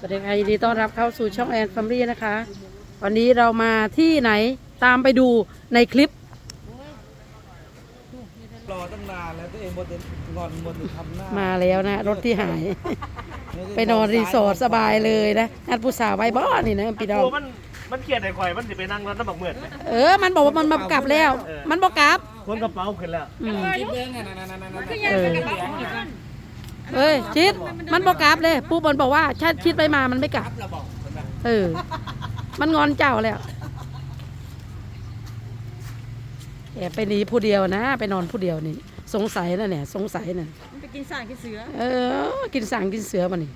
สวัสดีค่ะยินดีต้อนรับเข้าสู่ช่องแอนฟัมลี่นะคะ วันนี้เรามาที่ไหนตามไปดูในคลิป รอตั้งนานแล้วตัวเองบนงอนบนทำหน้ามาแล้วนะ รถที่หาย ไปนอนรีสอร์ทสบายเลยนะอันผู้สาวไว้บ้อนี่นะพี่น้องโอ้มันมันเครียดไอ้ข่อยมันสิไปนั่งรถน้ำบักเหมือนไหมเออ มันบอกว่ามันมากลับแล้ว มันบอกกลับคนกระเป๋าขึ้นแล้วอืมคิดเรื่องน่ะนั่นนั่นนั่นนั่นเออ เอ้ยชิดมันบอกกลับเลยปูบอลบอกว่าชาชิดไปมามันไม่กลับเราบอกมันแบบเออ มันงอนเจ้าแล้วแอบไปหนีผู้เดียวนะ ไปนอนผู้เดียวนี่ สงสัยนะเนี่ย สงสัยนะไปกินสารกินเสือ เออ กินสั่งกินเสือมานี่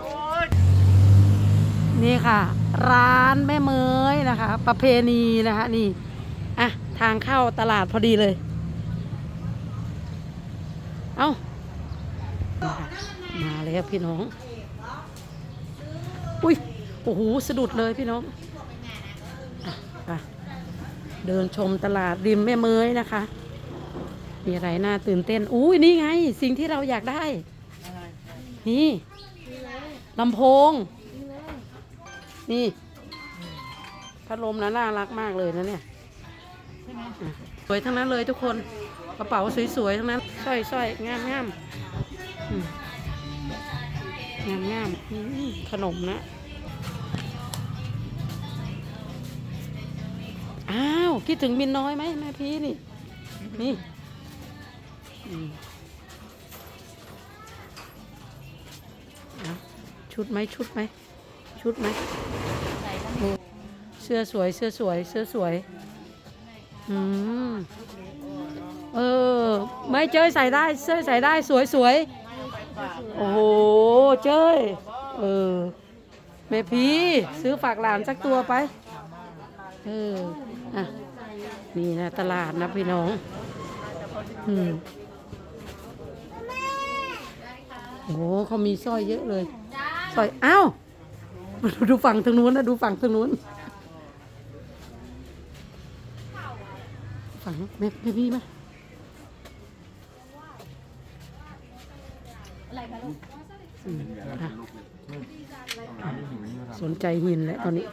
โอ้ยนี่ค่ะ ร้านแม่เมยนะคะ ประเพณีนะคะนี่อะทางเข้าตลาดพอดีเลย เอา มาแล้วพี่น้อง อุ้ยโอ้โหสะดุดเลยพี่น้องไปเดินชมตลาดริมแม่เมยนะคะ มีอะไรน่าตื่นเต้นอุ้ยนี่ไง สิ่งที่เราอยากได้ นี่ลำโพง นี่พัดลมนะน่ารักมากเลยนะเนี่ยสวยทั้งนั้นเลยทุกคนกระเป๋าสวยๆทั้งนั้นสร้อยสร้อยงามงามอืม งามงามขนมนะ อ้าว คิดถึงมินน้อยไหมแม่พี่นี่ นี่ชุดไหมชุดไหมชุดไหมเสื้อสวย เสื้อสวย เสื้อสวย อืม เออ ไม่เจ้ยใส่ได้ เสื้อใส่ได้สวยสวย โอ้โห เจ้ย เออแม่พีซื้อฝากหลานสักตัวไป เออ อะ นี่นะตลาดนะพี่น้อง อืมโอ้โหเขามีสร้อยเยอะเลยสร้อย อ้าวดูฝั่งทางนู้นนะดูฝั่งทางนู้น ฝั่งแม่แม่พี่มา อืมอะสนใจหินแล้วตอนนี้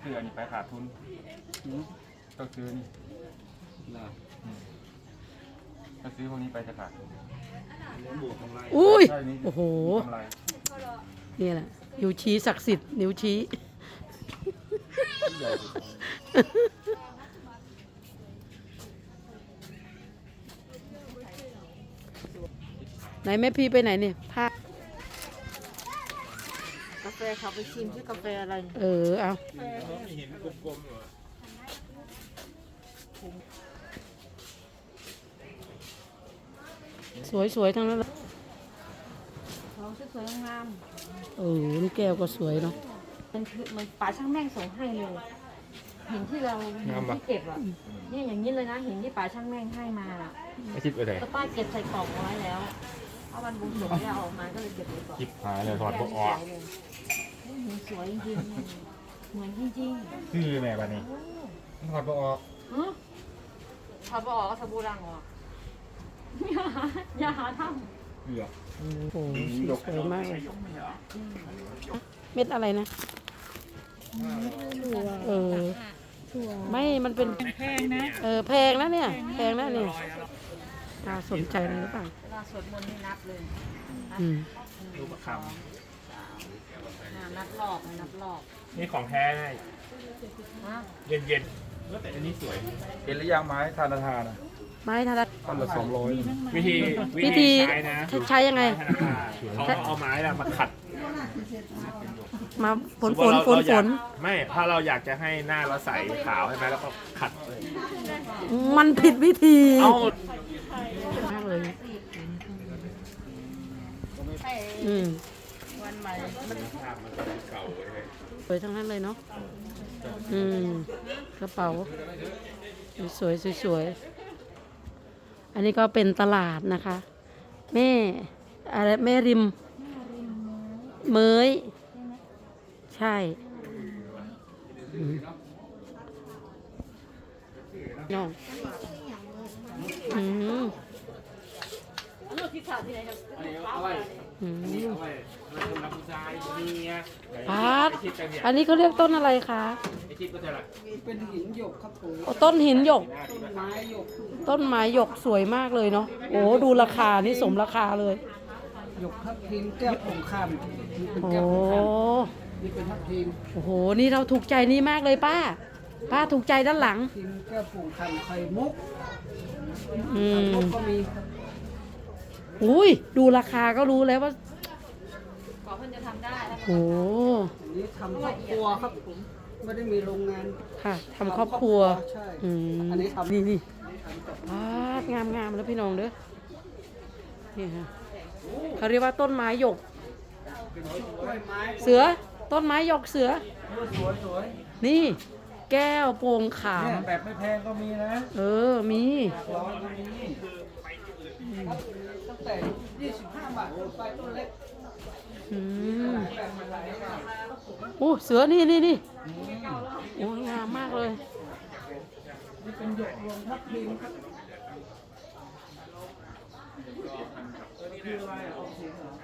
เสือนี่ไปขาดทุนต้อง ซื้อนี่ถ้าซื้อพวกนี้ไปจะขาดทุนอุ้ย ใช่นี่โอ้โห กำไรนี่แหละนิ้วชี้ศักดิ์สิทธิ์นิ้วชี้ไหนแม่พี่ไปไหนเนี่ยพากาแฟเขาไปชิมชื่อกาแฟอะไรเออเอาสวย สวยๆทั้งนั้นเลยเขาสวยๆงามเออนี่แก้วก็สวยเนาะๆมันคือมันป่าช่างแม่งส่งให้เลยหินที่เราหินที่เก็บอะเนี่ยอย่างนี้เลยนะหินที่ป่าช่างแม่งให้มาอะไม่คิดไปไหนแล้วป้าเก็บใส่กล่องเอาไว้แล้วเพราะวันบุญสงฆ์ไม่ได้เอาออกมาก็เลยเก็บไว้ก่อนคิดหายเลยถอดพวกออกหินสวยจริงๆเหมือนจริงซื้อแม่บ้านี้ถอดพวกออกๆหือถอดบ่ออกก็สบู่รังออก อย่าหาอย่าหาทเสือโอ้โหสวยมากเลยเม็ดอะไรนะเออไม่มันเป็นแพงนะเออแพงนะเนี่ย แพงนะเนี่ยน่าสนใจอะไรหรือเปล่าำเวลาสวดมนต์นี่นับเลยอืมรูปคอ่านับรอบนับรอบำนี่ของแท้ไงฮะเย็นเย็นๆแล้วแต่อันนี้สวย เห็นหรือยังไม้ทานทานอะ ไม้ทารัดต้นละสองร้อยวิธีวิธีใช้นะใช้ยังไง ธนาคารเขาเอาไม้น่ะมาขัดมาฝนสฝมมุนติฝเรานเราฝอยากนไม่ถ้าเราอยากจะให้หน้าเราใสขาวใช่ไหมแล้วก็ขัดเลยมันผิดวิธีเอามากเลยอืมสวยทั้งนั้นเลยเนาะอืมกระเป๋า สวยๆสวยๆ อันนี้ก็เป็นตลาดนะคะ แม่อะไรแม่ริมเมยใช่อืมน้องอืมเอาไว้อืมเอาไว้เอาไว้สำหรัดอันนี้เขาเรียกต้นอะไรคะ ไอ้คิดก็จะละเป็นหินหยกครับผมโอ้ต้นหินหยกไม้หยกต้นไม้หยกสวยมากเลยเนาะ โอ้ดูราคานี่สมราคาเลย หยกทับทิมแก้วผงคำนี่เป็นโอ้แก้วผงคำนี่เป็นทับทิมโอ้โห นี่เราถูกใจนี่มากเลยป้า ป้าถูกใจด้านหลัง ทิมแก้วผงคำไข่มุกอืมมุกก็มีครับอุ้ยดูราคาก็รู้แล้วว่าขอเพื่อนจะทำได้แล้วโอ้อันนี้ทำครอบครัวครับผม ไม่ได้มีโรงงานค่ะทำครอบครัวใช่อืมอันนี้ทำนี่นี่ปาดงามงามแล้วพี่น้องเด้อนี่ฮะเขาเรียกว่าต้นไม้หยกกล้วยไม้เสือต้นไม้หยกเสือ สวยสวยนี่แก้วโปร่งขาวเนี่ยแบบไม่แพงก็มีนะเออมี ร้อยก็มีครับตั้งแต่ 25 บาทขึ้นไปต้นเล็กอืมแบบมันหลายบาทโอ้เสือนี่นี่นี่ โอ้งามมากเลยนี่เป็นหยกรวมทับทิมครับ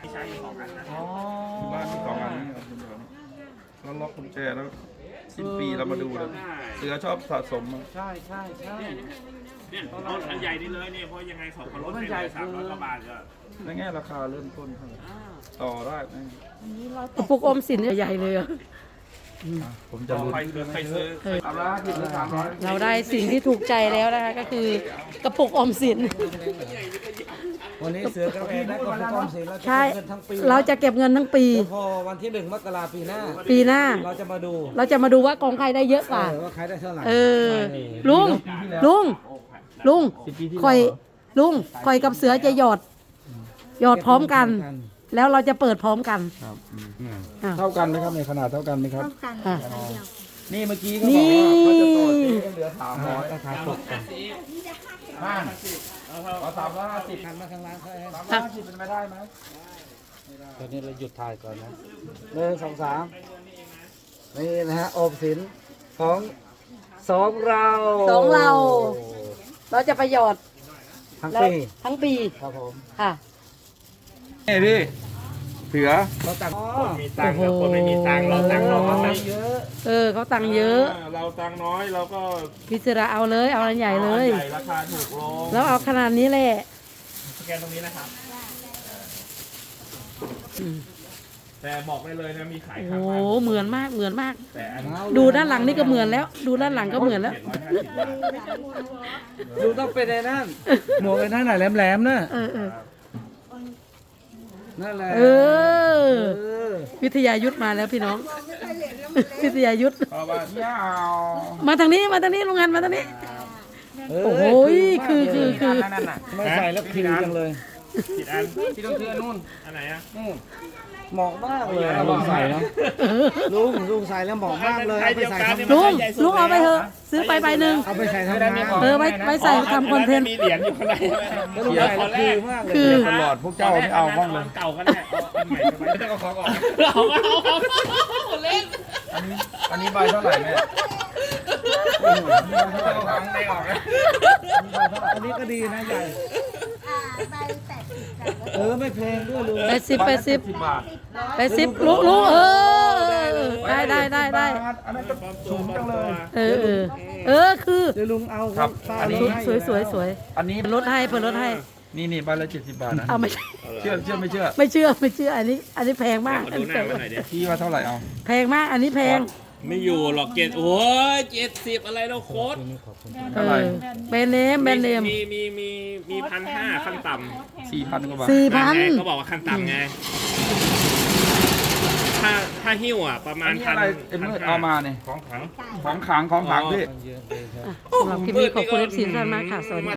ที่ใช้อยู่สองอันนะอ๋อบ้านที่สองอันนี้ครับคุณผู้ชมแล้วล็อกกุญแจแล้วสิ้นปีเรามาดูเลยเสือชอบสะสมอะใช่ใช่ใช่เนี่ยรถอันใหญ่นี่เลยเนี่ยเพราะยังไงสองคนรถมันเป็นใหญ่สามร้อยเกินกว่าบาทก็ในแง่ราคาเริ่มต้นเท่าไหร่ต่อได้ไหมกระปุกอมสินใหญ่เลยอะอะ ผมจะต่อลุ้นไปคือใครซื้อเออเอาละกินละสามร้อยเราได้สิ่งที่ถูกใจแล้วนะคะ ก็คือกระปุกอมสิน วันนี้เสือกระเพงและกบกอมสีเราจะใช่ เก็บเงินทั้งปีเราจะเก็บเงินทั้งปีเดี๋ยวพอวันที่หนึ่งมกราปีหน้า ปีหน้า เราจะมาดูเราจะมาดูว่ากองใครได้เยอะกว่า เออว่าใครได้เท่าไหร่เออ ลุง ลุง ลุงสิบปีที่คอย ลุงคอยกับเสือจะหยอด หยอดพร้อมกัน แล้วเราจะเปิดพร้อมกัน ครับอืมอะ เท่ากันไหมครับในขนาดเท่ากันไหมครับอะนี่เมื่อกี้เขาบอกว่าเขาจะต่อเจ๊เหลือสามร้อยราคาตกกันบ้านเอาสามร้อยห้าสิบหันมาทางร้านเขาให้สามร้อยห้าสิบเป็นไปได้ไหมตอนนี้เราหยุดถ่ายก่อนนะหนึ่งสองสามนี่นะฮะโอบสินของสองเราสองเรา เราจะไปหยอดทั้งแล้วปีทั้งปีครับผม ค่ะ นี่พี่ เสือเราตัดอ๋อมีตังค์กับคนไม่มีตังค์เราตังค์น้อยเยอะเออเขาตังค์เยอะเราตังค์น้อยเราก็พิจาราเอาเลยเอาอันใหญ่เลยใหญ่ราคาถูกลงแล้วเอาขนาดนี้แหละสแกนตรงนี้นะครับ อืมแต่บอกได้เลยนะมีขายโอ้ข้างโหบ้านเหมือนมากเหมือนมาก แต่อันดูด้านหลังนี่ก็เหมือนแล้ว ดูด้านหลังก็เหมือนแล้ว เจ็ดร้อยห้าสิบบาทดูต้องเป็นไอ้นั่นหมวกไอ้นั่นน่ะแหลมๆน่ะเออเออ นั่นแหละเออเออ วิทยายุทธมาแล้วพี่น้อง วิทยายุทธเพราะว่าเที่ยวมาทางนี้มาทางนี้โรงงานมาทางนี้เโอ้โหคือคือคือนั่นน่ะไม่ใส่แล้วคิวจังเลย ผิดอันที่ต้องเชื่อนู่นอันไหนอะนี่เหมาะมากเลย ลุงใส่เนาะลุงลุงใส่แล้วเหมาะมากเลยเอาไปใส่ทำลุงลุงเอาไปเถอะซื้อไปใบหนึ่งเอาไปใส่ทำงานเออไว้ไว้ใส่ทำคอนเทนต์มีเหรียญอยู่ข้างในแล้วลุงใส่แล้วคิวมากเลยคือตลอดพวกเจ้าไม่เอาบ้างเลยเก่าก็ได้เอาอันใหม่ก็ไม่ต้องเอาของออกเราเอาเอาเล่นอันนี้อันนี้ใบเท่าไหร่แม่ฟังได้ออกนะอันนี้ก็ดีนะใหญ่ ใบแปดสิบจ้ะ เออไม่แพง ด้วยลุงแปดสิบแปดสิบ สิบบาทแปดสิบลุงลุงเออ ได้ได้ได้ได้อันนั้นก็สูงจังเลยเออเออเออคือเดี๋ยวลุงเอาครับข้าวอันนี้ลุงให้สวยสวยสวยอันนี้ลดให้เพิ่นลดให้ นี่นี่ใบละเจ็ดสิบบาทนะเอาไม่ใช่เชื่อเชื่อไม่เชื่อไม่เชื่อไม่เชื่ออันนี้ อันนี้แพงมากมาดูหน้ามาหน่อยดิ พี่ว่าเท่าไหร่เอาแพงมากอันนี้แพง ไม่อยู่หรอกเจ็ดโอ้ยเจ็ดสิบอะไรแล้วโค้ดเอเท่าไหร่อแบรนด์เนมแบรนด์เนมมีมีมีมีพันห้าขั้นต่ำสี่พันกว่าบาทสี่นั่พันนไงก็บอกว่าขั้นต่ำไง ถ้าถ้าหิ้วอะ ประมาอัณนนี้พันอะไรเอ็มเมอร์เอามาเนี่ยของขัง ของขลังของขลังพี่ สำหรับคลิปนี้ขอบคุณเอฟซีท่านมากค่ะสวัสดี